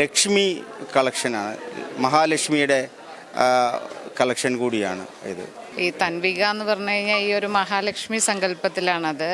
ലക്ഷ്മി കളക്ഷനാണ്. മഹാലക്ഷ്മിയുടെ കളക്ഷൻ കൂടിയാണ് ഇത്. ഈ തൻവിക എന്ന് പറഞ്ഞു കഴിഞ്ഞാൽ ഈ ഒരു മഹാലക്ഷ്മി സങ്കല്പത്തിലാണത്.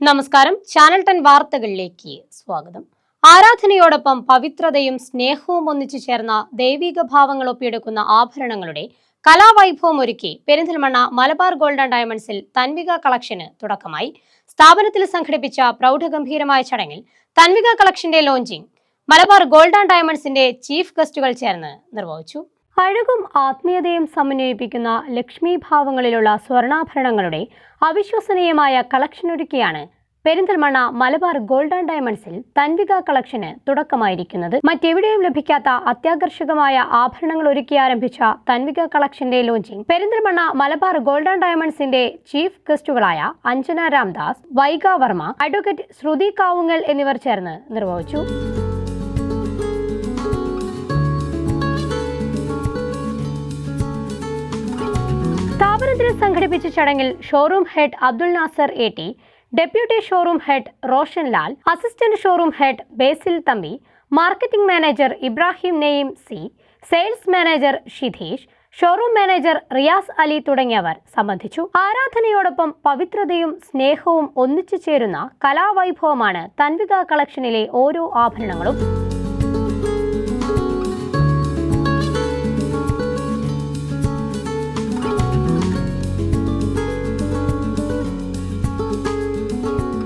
നമസ്കാരം. ചാനൽ ടെൻ വാർത്തകളിലേക്ക് സ്വാഗതം. ആരാധനയോടൊപ്പം പവിത്രതയും സ്നേഹവും ഒന്നിച്ചു ചേർന്ന ദൈവിക ഭാവങ്ങൾ ഒപ്പിയെടുക്കുന്ന ആഭരണങ്ങളുടെ കലാവൈഭവം ഒരുക്കി പെരിന്തൽമണ്ണ മലബാർ ഗോൾഡ് ആൻഡ് ഡയമണ്ട്സിൽ തൻവിക കളക്ഷന് തുടക്കമായി. സ്ഥാപനത്തിൽ സംഘടിപ്പിച്ച പ്രൗഢഗംഭീരമായ ചടങ്ങിൽ തൻവിക കളക്ഷന്റെ ലോഞ്ചിങ് മലബാർ ഗോൾഡ് ആൻഡ് ഡയമണ്ട്സിന്റെ ചീഫ് ഗസ്റ്റുകൾ ചേർന്ന് നിർവഹിച്ചു. അഴകും ആത്മീയതയും സമന്വയിപ്പിക്കുന്ന ലക്ഷ്മി ഭാവങ്ങളിലുള്ള സ്വർണാഭരണങ്ങളുടെ അവിശ്വസനീയമായ കളക്ഷൻ ഒരുക്കിയാണ് പെരിന്തൽമണ്ണ മലബാർ ഗോൾഡ് ആൻഡ് ഡയമണ്ട്സിൽ തൻവിക കളക്ഷന് തുടക്കമായിരിക്കുന്നത്. മറ്റെവിടെയും ലഭിക്കാത്ത അത്യാകർഷകമായ ആഭരണങ്ങൾ ഒരുക്കി ആരംഭിച്ച Tanvika കളക്ഷന്റെ launching Perinthalmanna Malabar Gold and ഡയമണ്ട്സിന്റെ chief ഗസ്റ്റുകളായ അഞ്ജന രാംദാസ് വൈഗ വർമ്മ അഡ്വക്കേറ്റ് ശ്രുതി കാവുങ്ങൽ എന്നിവർ ചേർന്ന് നിർവഹിച്ചു. സ്ഥാപനത്തിൽ സംഘടിപ്പിച്ച ചടങ്ങിൽ showroom head Abdul Nasar A T deputy showroom head Roshan Lal assistant showroom head Basil Thampi marketing manager Ibrahim Neyyam C sales manager Shidheesh showroom manager Riyas Ali തുടങ്ങിയവർ സംബന്ധിച്ചു. ആരാധനയോടൊപ്പം പവിത്രതയും സ്നേഹവും ഒന്നിച്ചു ചേരുന്ന കലാവൈഭവമാണ് തൻവിക കളക്ഷനിലെ ഓരോ ആഭരണങ്ങളും.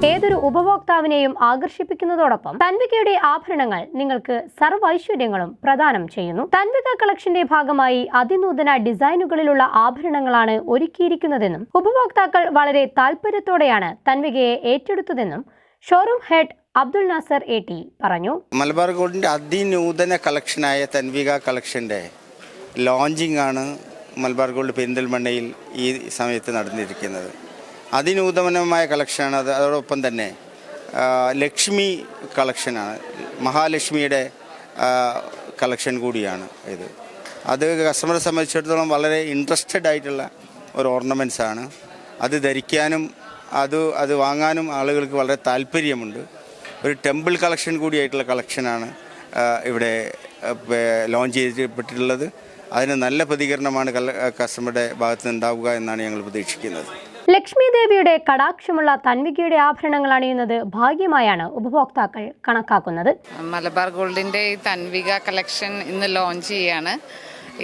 ഏതൊരു ഉപഭോക്താവിനെയും ആകർഷിപ്പിക്കുന്നതോടൊപ്പം തൻവികയുടെ ആഭരണങ്ങൾ നിങ്ങൾക്ക് സർവൈശ്വര്യങ്ങളും പ്രദാനം ചെയ്യുന്നു. തൻവിക കളക്ഷന്റെ ഭാഗമായി അതിനൂതന ഡിസൈനുകളിലുള്ള ആഭരണങ്ങളാണ് ഒരുക്കിയിരിക്കുന്നതെന്നും ഉപഭോക്താക്കൾ വളരെ താല്പര്യത്തോടെയാണ് തൻവികയെ ഏറ്റെടുത്തതെന്നും showroom head Abdul Nasar A T പറഞ്ഞു. മലബാർ ഗോൾഡിന്റെ അതിനൂതന കളക്ഷനായ തൻവിക കളക്ഷന്റെ ലോഞ്ചിങ് ആണ് മലബാർ ഗോൾഡ് പെരിന്തൽമണ്ണയിൽ ഈ സമയത്ത് നടന്നിരിക്കുന്നത്. അതിനൂതനമായ കളക്ഷനാണ് അത് അതോടൊപ്പം തന്നെ ലക്ഷ്മി കളക്ഷനാണ് മഹാലക്ഷ്മിയുടെ കളക്ഷൻ കൂടിയാണ് ഇത്. അത് കസ്റ്റമറെ സംബന്ധിച്ചിടത്തോളം വളരെ ഇൻട്രസ്റ്റഡ് ആയിട്ടുള്ള ഒരു ഓർണമെന്റ്സ് ആണ്. അത് ധരിക്കാനും അത് അത് വാങ്ങാനും ആളുകൾക്ക് വളരെ താല്പര്യമുണ്ട്. ഒരു ടെമ്പിൾ കളക്ഷൻ കൂടിയായിട്ടുള്ള കളക്ഷനാണ് ഇവിടെ ലോഞ്ച് ചെയ്യപ്പെട്ടിട്ടുള്ളത് അതിന് നല്ല പ്രതികരണമാണ് കസ്റ്റമറുടെ ഭാഗത്ത് നിന്നുണ്ടാവുക എന്നാണ് ഞങ്ങൾ പ്രതീക്ഷിക്കുന്നത്. ലക്ഷ്മി ദേവിയുടെ കടാക്ഷമുള്ള തൻവികയുടെ ആഭരണങ്ങൾ അണിയുന്നത് ഭാഗ്യമായാണ് ഉപഭോക്താക്കൾ കണക്കാക്കുന്നത്. മലബാർ ഗോൾഡിന്റെ ഈ തൻവിക കളക്ഷൻ ഇന്ന് ലോഞ്ച് ചെയ്യാണ്.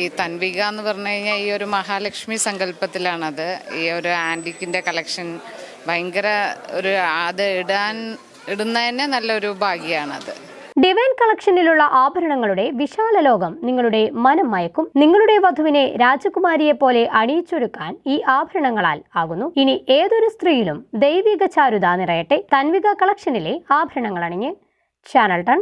ഈ തൻവിക എന്ന് പറഞ്ഞു കഴിഞ്ഞാൽ ഈ ഒരു മഹാലക്ഷ്മി സങ്കല്പത്തിലാണത്. ഈ ഒരു ആന്റിക്കിന്റെ കളക്ഷൻ ഭയങ്കര ഒരു അത് ഇടാൻ ഇടുന്നതന്നെ നല്ലൊരു ഭാഗ്യമാണത്. ഡിവൈൻ കളക്ഷനിലുള്ള ആഭരണങ്ങളുടെ വിശാല ലോകം നിങ്ങളുടെ മനം മയക്കും. നിങ്ങളുടെ വധുവിനെ രാജകുമാരിയെ പോലെ അണിയിച്ചൊരുക്കാൻ ഈ ആഭരണങ്ങളാൽ ആകുന്നു. ഇനി ഏതൊരു സ്ത്രീയിലും ദൈവിക ചാരുത നിറയട്ടെ. തൻവിക കളക്ഷനിലെ ആഭരണങ്ങൾ അണിഞ്ഞ് ചാനൽ ടൺ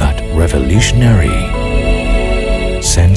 but revolutionary.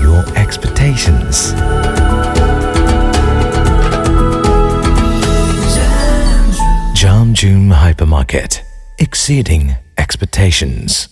your expectations. Jam Hypermarket, exceeding expectations.